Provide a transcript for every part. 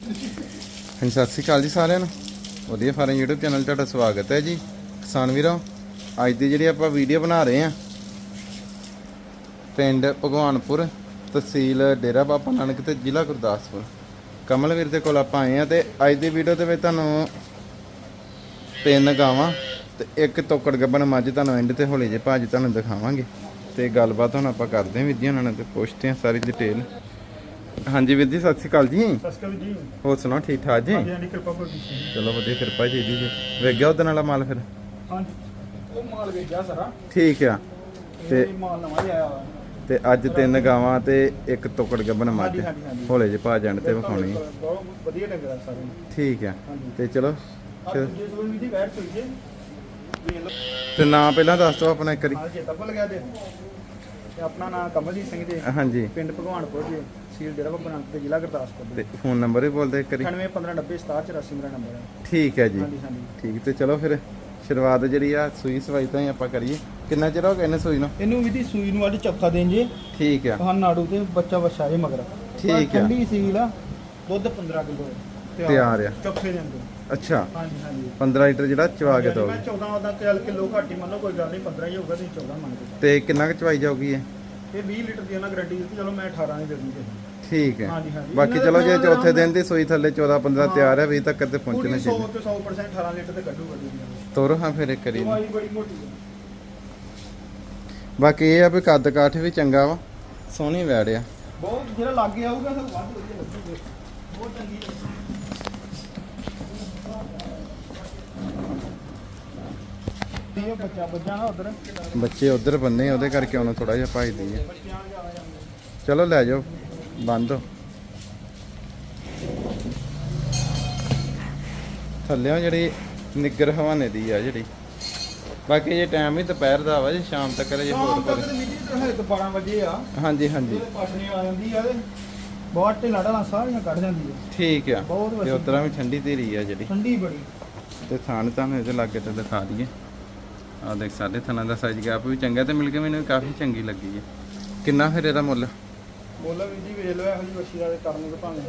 ਹਾਂਜੀ, ਸਤਿ ਸ਼੍ਰੀ ਅਕਾਲ ਜੀ ਸਾਰਿਆਂ ਨੂੰ। ਵਧੀਆ ਫਾਰਮ YouTube ਚੈਨਲ ਤੁਹਾਡਾ ਸਵਾਗਤ ਹੈ ਜੀ। ਕਿਸਾਨ ਵੀਰੋ, ਅੱਜ ਦੀ ਜਿਹੜੀ ਆਪਾਂ ਵੀਡੀਓ ਬਣਾ ਰਹੇ ਹਾਂ, ਪਿੰਡ ਭਗਵਾਨਪੁਰ ਤਹਿਸੀਲ ਡੇਰਾ ਬਾਬਾ ਨਾਨਕ ਤੇ ਜ਼ਿਲ੍ਹਾ ਗੁਰਦਾਸਪੁਰ। ਕਮਲਵੀਰ ਦੇ ਕੋਲ ਆਪਾਂ ਆਏ ਹਾਂ ਤੇ ਅੱਜ ਦੀ ਵੀਡੀਓ ਦੇ ਵਿੱਚ ਤੁਹਾਨੂੰ ਤਿੰਨ ਗਾਵਾਂ ਤੇ ਇੱਕ ਤੋਕੜ ਗੱਬਣ ਮੱਝ ਤੁਹਾਨੂੰ ਐਂਡ ਤੇ ਹੌਲੀ ਜੇ ਭਾਜੀ ਤੁਹਾਨੂੰ ਦਿਖਾਵਾਂਗੇ। ਤੇ ਗੱਲਬਾਤ ਹੁਣ ਆਪਾਂ ਕਰਦੇ ਹਾਂ ਵੀਰ ਜੀ, ਉਹਨਾਂ ਨਾਲ ਤੇ ਪੁੱਛਦੇ ਹਾਂ ਸਾਰੀ ਡਿਟੇਲ ਹਾਂਜੀ ਵੀਰ ਜੀ ਸਤਿ ਸ਼੍ਰੀ ਅਕਾਲ ਜੀ। ਸਤਿ ਸ਼੍ਰੀ ਅਕਾਲ ਜੀ। ਹੋਰ ਸੁਣਾਓ ਠੀਕ ਠਾਕ ਜੀ? ਹਾਂਜੀ ਹਾਂਜੀ ਕਿਰਪਾ ਕਰੋ ਜੀ। ਚਲੋ ਵਧੀਆ ਕਿਰਪਾ ਜੀ ਜੀ। ਵੇਖ ਗਿਆ ਉਹਦੇ ਨਾਲ ਮਾਲ ਫਿਰ? ਹਾਂਜੀ। ਉਹ ਮਾਲ ਵੇਚਿਆ ਸਾਰਾ। ਠੀਕ ਆ। ਤੇ ਤੇ ਮਾਲ ਨਵਾਂ ਹੀ ਆਇਆ ਵਾ। ਤੇ ਅੱਜ ਤਿੰਨ ਗਾਵਾਂ ਤੇ ਇੱਕ ਟੁਕੜ ਗੱਬਨ ਮੱਝ। ਹੌਲੇ ਜੇ ਭਾ ਜਾਣ ਤੇ ਵਿਖਾਉਣੀ। ਬਹੁਤ ਵਧੀਆ ਲੱਗਦਾ ਸਾਰੇ। ਨੂੰ। ਠੀਕ ਆ। ਤੇ ਚਲੋ ਤੇ ਨਾਂ ਪਹਿਲਾਂ ਦੱਸ ਦਿਓ ਆਪਣਾ ਇੱਕ ਵਾਰੀ। ਹਾਂ ਚੇਤਾ ਭੁੱਲ ਗਿਆ ਤੇ। ਤੇ ਆਪਣਾ ਨਾਮ ਕਮਲਜੀਤ ਸਿੰਘ ਜੀ। ਹਾਂਜੀ। ਪਿੰਡ ਭਗਵਾਨਪੁਰ ਜੀ ਸੀਲ ਡੇਰਾ ਬਾਬਾ ਨਾਨਕ ਤੇ ਜ਼ਿਲ੍ਹਾ ਗੁਰਦਾਸਪੁਰ ਤੇ ਫੋਨ ਨੰਬਰ ਵੀ ਬੋਲਦੇ ਇੱਕ ਵਾਰੀ। 9815906784 ਮੇਰਾ ਨੰਬਰ ਹੈ। ਠੀਕ ਹੈ ਜੀ। ਹਾਂਜੀ ਹਾਂਜੀ। ਠੀਕ ਤੇ ਚਲੋ ਫਿਰ ਸ਼ੁਰੂਆਤ ਜਿਹੜੀ ਆ ਸੂਈ ਸਵਾਈ ਤਾਂ ਹੀ ਆਪਾਂ ਕਰੀਏ। ਕਿੰਨਾ ਚਿਰ ਹੋ ਗਿਆ ਇਹਨੇ ਸੂਈ ਨੂੰ? ਇਹਨੂੰ ਵੀ ਦੀ ਸੂਈ ਨੂੰ ਅੱਜ ਚੌਥਾ ਦਿਨ ਜੇ। ਠੀਕ ਆ। ਤੁਹਾਨੂੰ ਨਾੜੂ ਤੇ ਬੱਚਾ ਜੇ ਮਗਰ। ਠੀਕ ਆ। ਠੰਡੀ ਸੀਲ ਆ ਦੁੱਧ 15 ਕਿਲੋ ਤਿਆਰ ਆ। ਚੌਥੇ ਦਿਨ ਤੋਂ ਅੱਛਾ। ਹਾਂਜੀ ਹਾਂਜੀ। 15 ਲੀਟਰ ਜਿਹੜਾ ਚਵਾ ਕੇ ਹਾਂਜੀ, ਦੋ ਮੈਂ 14 ਉਹਦਾ ਤੇਲ ਕਿਲੋ ਘੱਟ ਹੀ ਮੰਨੋ ਕੋਈ ਗੱਲ ਨਹੀਂ 15 ਹੀ ਹੋਊਗਾ ਤੇ 14 ਮੰਨ ਕੇ ਤੇ ਕਿੰਨਾ ਕੁ ਚਵਾਈ ਜਾਊਗੀ ਇਹ? ਇਹ 20 ਲੀਟਰ ਦੀ ਉਹਨਾਂ ਗਾਰੰਟੀ ਦਿੱਤੀ ਚਲੋ ਮੈਂ 18 ਹੀ ਦੇ ਦੂੰਗੇ। ਠੀਕ ਹੈ। ਹਾਂਜੀ, ਹਾਂਜੀ। ਬਾਕੀ ਚਲੋ ਜੇ ਚੌਥੇ ਦਿਨ ਦੀ ਸੂਈ ਥੱਲੇ 14 15 ਹਾਂ। ਤਿਆਰ ਹੈ 20 ਤੱਕ ਤੇ ਪਹੁੰਚਣਾ 100 ਚਾਹੀਦਾ। ਤੇ 100% 18 ਲੀਟਰ ਤੇ ਕੱਢੂਗਾ ਜੀ ਤੋਰੋ ਹਾਂ ਫਿਰ ਇੱਕ ਕਰੀ ਦਵਾਈ ਬੜੀ ਮੋਟੀ ਹੈ। ਬਾਕੀ ਇਹ ਆ ਵੀ ਕੱਦ ਕਾਠ ਵੀ ਚੰਗਾ ਵਾ ਸੋਹਣੀ ਵੈੜ ਆ। ਬਹੁਤ ਜਿਹੜਾ ਲੱਗੇ ਆਊਗਾ ਤਾਂ ਵੱਧ ਵਧੀਆ ਲੱਗੂਗਾ। ਬਹੁਤ ਚੰਗੀ ਹੈ ਬੱਚਾ ਬੱਚਾ ਨਾ ਉਧਰ। ਬੱਚੇ ਉਧਰ ਬੰਨੇ ਉਹਦੇ ਕਰਕੇ ਉਹਨੂੰ ਥੋੜਾ ਜਿਹਾ ਭਜਦੀ ਹੈ ਚਲੋ ਲੈ ਜਾਓ ਬੰਦ। ਹੋ ਥੱਲਿਓ ਜਿਹੜੀ ਨਿੱਗਰ ਹਵਾਨੇ ਦੀ ਆ ਜਿਹੜੀ। ਬਾਕੀ ਜੇ ਟਾਈਮ ਵੀ ਦੁਪਹਿਰ ਦਾ ਵਾ ਜੇ ਸ਼ਾਮ ਤੱਕ ਜੇ ਹੋਰ ਸ਼ਾਮ ਤੱਕ ਕੋਈ। ਤੇ ਮਿੱਟੀ ਤੇ ਹਲੇ ਤਾਂ 12 ਵਜੇ ਆ। ਹਾਂਜੀ ਹਾਂਜੀ। ਇਹਦੇ ਪਾਸਣੇ ਆ ਜਾਂਦੀ ਆ ਤੇ ਬਹੁਤ ਢਿੱਲਾ ਢਾਲਾਂ ਸਾਰੀਆਂ ਕੱਢ ਜਾਂਦੀ ਆ। ਠੀਕ ਆ ਬਹੁਤ ਤੇ ਵਧੀਆ ਉਤਰਾ ਵੀ ਠੰਡੀ ਧੀਰੀ ਆ ਜਿਹੜੀ। ਠੰਡੀ ਬੜੀ। ਤੇ ਥਾਣ ਤੁਹਾਨੂੰ ਇਹਦੇ ਲਾਗੇ ਤੇ ਦਿਖਾ ਦਈਏ। ਆ ਦੇਖ ਸਾਡੇ ਥਾਣਾ ਦਾ ਸਾਈਜ਼ ਗੈਪ ਵੀ ਚੰਗਾ ਤੇ ਮਿਲ ਕੇ ਮੈਨੂੰ ਕਾਫੀ ਚੰਗੀ ਲੱਗੀ ਹੈ। ਕਿੰਨਾ ਫਿਰ ਇਹਦਾ ਮੁੱਲ? ਬੋਲਾ ਵੀ ਜੀ ਵੇਖ ਲਓ ਇਹੋ ਜਿਹੀ ਵਸ਼ੀ ਦਾ ਕਰਨ ਤਾਂ ਭਾਵੇਂ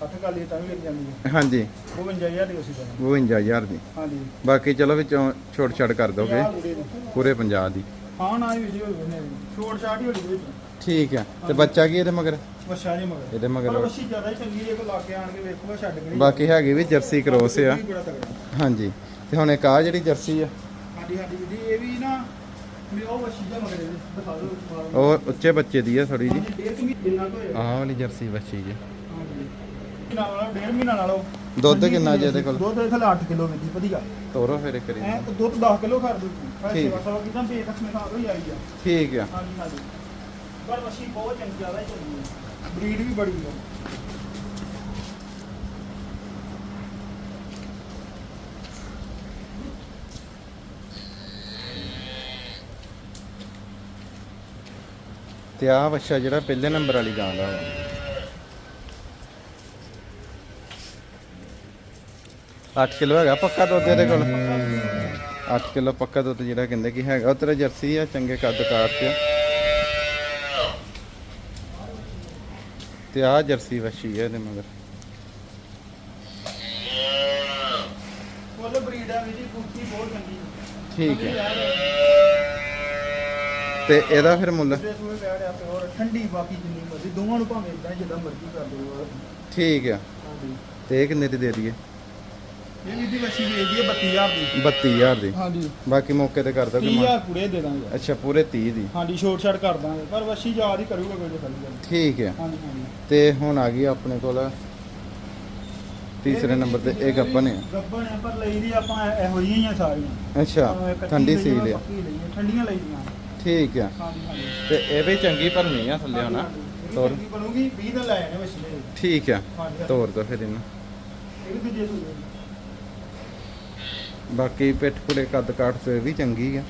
60 ਕਾਲੀ ਤਾਂ ਵੀ ਲੱਗ ਜਾਂਦੀ ਹੈ। ਹਾਂਜੀ। 52000 ਦੀ ਵਸ਼ੀ ਦਾ 52000 ਦੀ। ਹਾਂਜੀ। ਬਾਕੀ ਚਲੋ ਵਿੱਚੋਂ ਛੋਟ ਛਾੜ ਕਰ ਦੋਗੇ ਦੀ। ਪੂਰੇ 50 ਦੀ। ਹਾਂ ਨਾ ਇਹ ਵੀਡੀਓ ਵੇਖਨੇ ਛੋਟ ਛਾਟ ਹੀ ਹੋਣੀ ਵਿੱਚ। ਠੀਕ ਆ ਤੇ ਬੱਚਾ ਕੀ ਇਹਦੇ ਮਗਰ? ਵਸ਼ਾ ਜੇ ਮਗਰ। ਇਹਦੇ ਮਗਰ ਵਸ਼ੀ ਜ਼ਿਆਦਾ ਹੀ ਚੰਗੀ ਹੈ ਕੋ ਲਾ ਕੇ ਆਣ ਕੇ ਵੇਖੂਗਾ ਛੱਡ ਕੇ ਬਾਕੀ ਹੈਗੀ ਵੀ ਜਰਸੀ ਕ੍ਰੋਸ ਆ। ਹਾਂਜੀ। ਤੇ ਹੁਣ ਇੱਕ ਆ ਜਿਹੜੀ ਜਰਸੀ ਆ ਹਾਂਜੀ ਹਾਂਜੀ ਜੀ ਇਹ ਵੀ ਨਾ ਵੀ ਉਹ ਵਸ਼ੀ ਦਾ ਮਗਰ ਇਹਦੇ ਦਿਖਾ ਦਿਓ ਉਹ ਉੱਚੇ ਬੱਚੇ ਦੀ ਆ ਥੋੜੀ ਜੀ ਹਾਂਜੀ ਡੇਢ ਆਹ ਵਾਲੀ ਜਰਸੀ ਬੱਚੀ ਜੀ। ਹਾਂਜੀ। ਮਹੀਨਾ ਨਾਲੋਂ ਡੇਢ ਮਹੀਨਾ ਨਾਲੋਂ? ਦੁੱਧ ਕਿੰਨਾ ਜੀ ਇਹਦੇ ਕੋਲ? ਦੁੱਧ ਇਹਦੇ ਥੱਲੇ 8 ਕਿਲੋ ਵਿੱਚ ਵਧੀਆ। ਤੋਰੋ ਫਿਰ ਇੱਕ ਵਾਰੀ। ਐ ਦੁੱਧ 10 ਕਿਲੋ ਖਰ ਦੂ ਠੀਕ। ਸੇਵਾ ਸਵਾ ਕਿਦਾਂ ਬੇਕਸਮੇ ਸਾਹ ਹੋਈ ਆਈ ਆ। ਠੀਕ ਆ। ਹਾਂਜੀ ਹਾਂਜੀ। ਪਰ ਮੱਛੀ ਬਹੁਤ ਚੰਗੀ ਜ਼ਿਆਦਾ ਹੀ ਹੈ ਬਰੀਡ ਵੀ ਬੜੀ ਹੈ ਤੇ ਆਹ ਬੱਚਾ ਜਿਹੜਾ ਪਹਿਲੇ ਨੰਬਰ ਵਾਲੀ ਗਾਂ ਦਾ ਵਾ। ਅੱਠ ਕਿਲੋ ਹੈਗਾ ਪੱਕਾ ਦੁੱਧ ਇਹਦੇ ਕੋਲ? 8 ਕਿਲੋ ਪੱਕਾ ਦੁੱਧ ਜਿਹੜਾ ਕਹਿੰਦੇ ਕਿ ਹੈਗਾ ਉਹ ਤੇਰਾ ਜਰਸੀ ਆ ਚੰਗੇ ਕੱਦ ਕਾਰ ਤੇ ਆ। ਤੇ ਆ ਜਰਸੀ ਵਸ਼ੀ ਹੈ ਇਹਦੇ ਮਗਰ। ਫੁੱਲ ਬਰੀਡ ਆ ਵੀ ਜੀ ਕੁੱਤੀ ਬਹੁਤ ਚੰਗੀ। ਠੀਕ ਹੈ। ਤੇ ਇਹਦਾ ਫਿਰ ਮੁੱਲ? ਤੇ ਸੂਏ ਬੈਠ ਆ ਤੇ ਹੋਰ ਠੰਡੀ ਬਾਕੀ ਜਿੰਨੀ ਮਰਜ਼ੀ ਦੋਵਾਂ ਨੂੰ ਭਾਵੇਂ ਇਦਾਂ ਜਿੱਦਾਂ ਮਰਜ਼ੀ ਕਰ ਦਿਓ ਠੀਕ ਆ। ਹਾਂਜੀ। ਤੇ ਇਹ ਕਿੰਨੇ ਦੀ ਦੇ ਦਈਏ? ਇਹ ਵੀ ਦੀ ਮੱਛੀ ਵੇਚਦੀ ਹੈ 32000 ਦੀ 32000 ਦੀ। ਹਾਂਜੀ। ਬਾਕੀ ਮੌਕੇ ਤੇ ਕਰ ਦੋਗੇ 30000 ਕੁੜੇ ਦੇ ਦਾਂਗੇ। ਅੱਛਾ ਪੂਰੇ 30 ਦੀ। ਹਾਂਜੀ ਛੋਟ ਛਾਟ ਕਰ ਦਾਂਗੇ ਪਰ ਵੱਛੀ ਯਾਦ ਹੀ ਕਰੂਗਾ ਕੋਈ ਗੱਲ ਠੀਕ ਹੈ ਹਾਂਜੀ ਹਾਂਜੀ। ਤੇ ਹੁਣ ਆ ਗਈ ਆਪਣੇ ਕੋਲ ਤੀਸਰੇ ਨੰਬਰ ਤੇ ਇਹ ਗੱਪਨ ਹੈ ਗੱਬਣ ਆ ਪਰ ਲਈ ਦੀ ਆਪਾਂ ਇਹੋ ਜਿਹੀਆਂ ਹੀ ਆ ਸਾਰੀਆਂ। ਅੱਛਾ ਠੰਡੀ ਸੀ ਆ, ਲਿਆ ਆ, ਠੰਡੀਆਂ ਲਈ ਦੀਆਂ। ਠੀਕ ਆ। ਹਾਂਜੀ ਹਾਂਜੀ ਤੇ ਇਹ ਵੀ ਚੰਗੀ ਭਰਮੀ ਆ ਥੱਲੇ ਹੋਣਾ ਤੋਰ। ਤੋਰ ਬਣੂਗੀ 20 ਦਿਨ ਲੈ ਜਾਣੇ ਦੇ ਠੀਕ ਆ ਹਾਂਜੀ। ਤੋਰ ਦੋ ਫਿਰ ਇਹਨੂੰ। ਇਹ ਵੀ ਦੂਜੇ ਸੂਏ ਬਾਕੀ ਪਿੱਠ ਪੁੜੇ ਕੱਦ ਕਾਠ ਤੇ ਇਹ ਵੀ ਚੰਗੀ ਆ।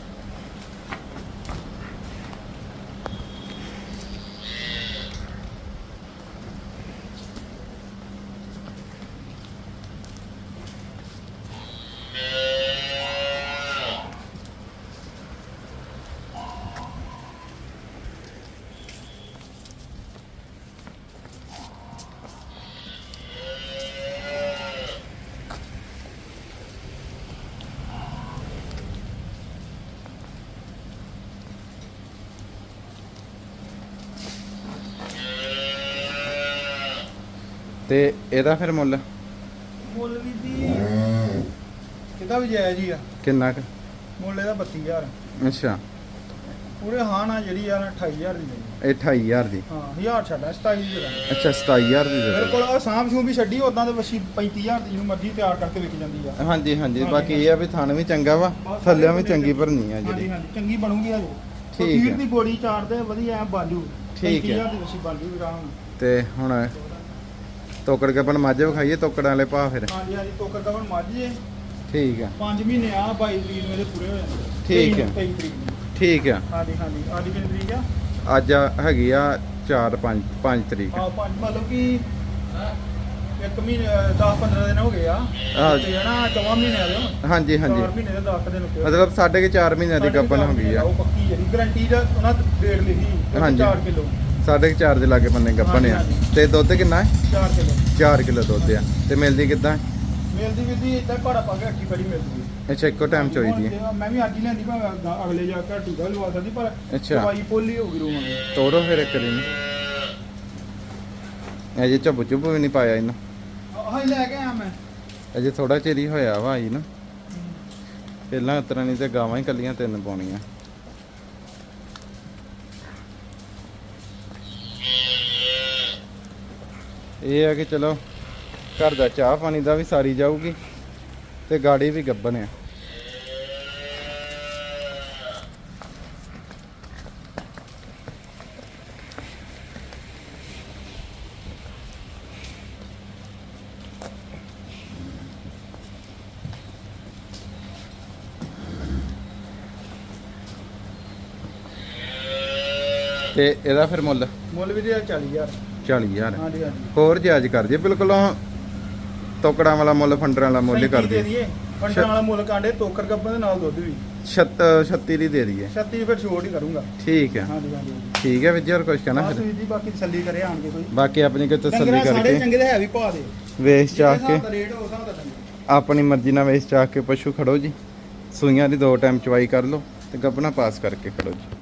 ਤੇ ਇਹਦਾ ਫਿਰ ਮੁੱਲ? ਮੁੱਲ ਵੀ ਦੀ ਕਿਦਾ ਵੀ ਜਾਇਜ਼ ਹੀ ਆ। ਕਿੰਨਾ ਕੁ? ਮੁੱਲ ਇਹਦਾ 32000 ਅੱਛਾ। ਪੂਰੇ ਹਾਂ ਨਾ ਜਿਹੜੀ ਆ 28000 ਦੀ ਦੇਣੀ। ਇਹ 28000 ਦੀ। ਹਾਂ 1000 ਛੱਡਾ 27 ਦੀ ਦੇਣਾ ਅੱਛਾ 27000 ਦੀ ਮੇਰੇ। ਕੋਲ ਆ ਸਾਂਭ ਸੂਹ ਵੀ ਛੱਡੀ ਉਦਾਂ ਤੇ ਵਸ਼ੀ 35000 ਦੀ ਜਿਹਨੂੰ ਮਰਜ਼ੀ ਤਿਆਰ ਕਰਕੇ ਵਿਕ ਜਾਂਦੀ ਆ। ਹਾਂਜੀ ਹਾਂਜੀ ਹਾਂਜੀ, ਬਾਕੀ ਇਹ ਆ ਵੀ ਥਣ ਵੀ ਚੰਗਾ ਵਾ ਥੱਲਿਆਂ ਵੀ ਚੰਗੀ ਭਰਨੀ ਆ ਹਾਂਜੀ ਜਿਹੜੀ। ਹਾਂਜੀ ਚੰਗੀ ਬਣੂਗੀ ਹਜੇ ਠੀਕ ਹੈ। ਦੀ ਗੋਲੀ ਚਾੜਦੇ ਵਧੀਆ ਐ ਬਾਲੂ। ਠੀਕ ਹੈ। 35000 ਦੀ ਵਸ਼ੀ ਬਾਲੂ ਵੀ ਰਾਮ ਤੇ ਹੁਣ ਤੋਕੜ ਕੇ ਆਪਣ ਮੱਝ ਵਿਖਾਈਏ ਤੋਕੜਾਂ ਵਾਲੇ ਭਾ ਫਿਰ। ਹਾਂਜੀ ਹਾਂਜੀ ਤੋਕਰ ਕਵਨ ਮਾਝੇ ਠੀਕ ਆ। 5 ਮਹੀਨੇ ਆ 22 ਤਰੀਕ ਨੂੰ ਇਹਦੇ ਪੂਰੇ ਹੋ ਜਾਂਦੇ ਠੀਕ ਹੈ। 23 ਤਰੀਕ ਨੂੰ। ਠੀਕ ਆ। ਹਾਂਜੀ ਹਾਂਜੀ ਅੱਜ ਕਿੰਨੀ ਤਰੀਕ ਆ? ਅੱਜ ਆ ਹੈਗੀ ਆ 4 5 5 ਤਰੀਕ। ਆ ਪੰਜ ਮਤਲਬ ਕਿ ਇੱਕ ਮਹੀਨੇ 10 15 ਦਿਨ ਹੋ ਗਏ ਆ। ਆਹ। ਤੇ ਨਾ ਮਹੀਨੇ ਆ ਗਏ ਹਾਂਜੀ ਚਾਰ ਹਾਂਜੀ। ਮਹੀਨੇ ਦੇ 10 ਦਿਨ ਹੋ ਮਤਲਬ ਸਾਢੇ ਕੁ ਚਾਰ ਮਹੀਨਿਆਂ ਦੀ ਗੱਬਨ ਹੋ ਗਈ ਆ। ਉਹ ਪੱਕੀ ਜਿਹੜੀ ਗਾਰੰਟੀ ਦਾ ਉਹਨਾਂ ਡੇਟ ਲਿਖੀ ਹਾਂਜੀ। 4 ਕਿਲੋ। ਸਾਢੇ ਕੁ ਚਾਰ ਦੇ ਲਾਗੇ ਬੰਨੇ ਗੱਬਨ ਆ। ਹਾਂਜੀ। ਤੇ ਦੁੱਧ ਕਿੰਨਾ ਹੈ? 4 ਕਿਲੋ। 4 ਕਿਲੋ ਦੁੱਧ ਆ। ਤੇ ਮਿਲਦੀ ਕਿੱਦਾਂ ਮਿਲਦੀ ਵੀ ਦੀ ਇਦਾਂ ਘੜਾ ਪਾ ਕੇ ਅੱਠੀ ਬੜੀ ਮਿਲਦੀ ਹੈ। ਅੱਛਾ ਇੱਕੋ ਟਾਈਮ ਚੋਈਦੀ ਹੈ। ਮੈਂ ਵੀ ਅੱਜ ਹੀ ਲੈਂਦੀ ਭਾਵੇਂ ਅਗਲੇ ਜਾ ਕੇ ਟੀਕਾ ਲਵਾ ਸਕਦੀ ਪਰ ਅੱਛਾ। ਦਵਾਈ ਪੋਲੀ ਹੋ ਗਈ ਦੀ। ਤੋੜੋ ਫਿਰ ਇੱਕ ਦਿਨ ਅਜੇ ਝੱਬੂ ਝੁੱਬੂ ਵੀ ਨਹੀਂ ਪਾਇਆ ਇਹਨੂੰ। ਹਾਂ ਲੈ ਕੇ ਆਇਆ ਮੈਂ। ਅਜੇ ਥੋੜਾ ਚਿਰ ਹੀ ਹੋਇਆ ਵਾ ਆਈ ਨੂੰ ਪਹਿਲਾਂ ਉਤਰਾਂ ਨਹੀਂ ਤੇ ਗਾਵਾਂ ਹੀ ਕੱਲੀਆਂ ਤਿੰਨ ਪਾਉਣੀਆਂ। ਇਹ ਆ ਕਿ ਚਲੋ, ਘਰ ਦਾ ਚਾਹ ਪਾਣੀ ਦਾ ਵੀ ਸਾਰੀ ਜਾਊਗੀ ਤੇ ਗਾੜੀ ਵੀ ਗੱਬਨ ਆ। ਤੇ ਇਹਦਾ ਫਿਰ ਮੁੱਲ? ਮੁੱਲ ਵੀ ਦੇ 40000 40000 ਹਾਂਜੀ ਹਾਂਜੀ। ਹੋਰ ਜਾਇਜ਼ ਕਰ ਜੇ ਬਿਲਕੁਲ ਤੋਕੜਾਂ ਵਾਲਾ ਮੁੱਲ ਫੰਡਰਾਂ ਵਾਲਾ ਮੁੱਲ ਹੀ ਕਰ ਦੇ ਦਈਏ। ਵਾਲਾ ਮੁੱਲ ਕਾਂਡੇ ਤੋਕਰ ਗੱਬਨ ਦੇ ਨਾਲ ਦੁੱਧ ਵੀ। 36 36 ਦੀ ਦੇ ਦਈਏ। 36 ਫਿਰ ਛੋੜ ਹੀ ਕਰੂੰਗਾ। ਠੀਕ ਹੈ। ਹਾਂਜੀ ਹਾਂਜੀ ਠੀਕ ਹੈ ਵੀਰ ਜੀ ਹੋਰ ਕੁਝ ਕਹਿਣਾ ਬਸ ਫਿਰ? ਵੀਰ ਜੀ ਬਾਕੀ ਤਸੱਲੀ ਕਰੇ ਆਣ ਕੇ ਕੋਈ। ਬਾਕੀ ਆਪਣੀ ਕੋਈ ਤਸੱਲੀ ਡੰਗਰਾਂ ਸਾਰੇ ਕਰਕੇ। ਚੰਗੇ ਦੇ ਹੈ ਵੀ ਪਾ ਦੇ। ਵੇਚ ਚਾਹ ਕੇ। ਰੇਟ ਉਸ ਹਿਸਾਬ ਦਾ ਡੰਗਰ ਆਪਣੀ ਮਰਜ਼ੀ ਨਾਲ ਵੇਚ ਚਾਹ ਕੇ ਪਸ਼ੂ ਖੜੋ ਜੀ। ਸੂਈਆਂ ਦੀ ਦੋ ਟਾਈਮ ਚਵਾਈ ਕਰ ਲਓ ਤੇ ਪਾਸ ਕਰਕੇ ਖੜੋ ਜੀ।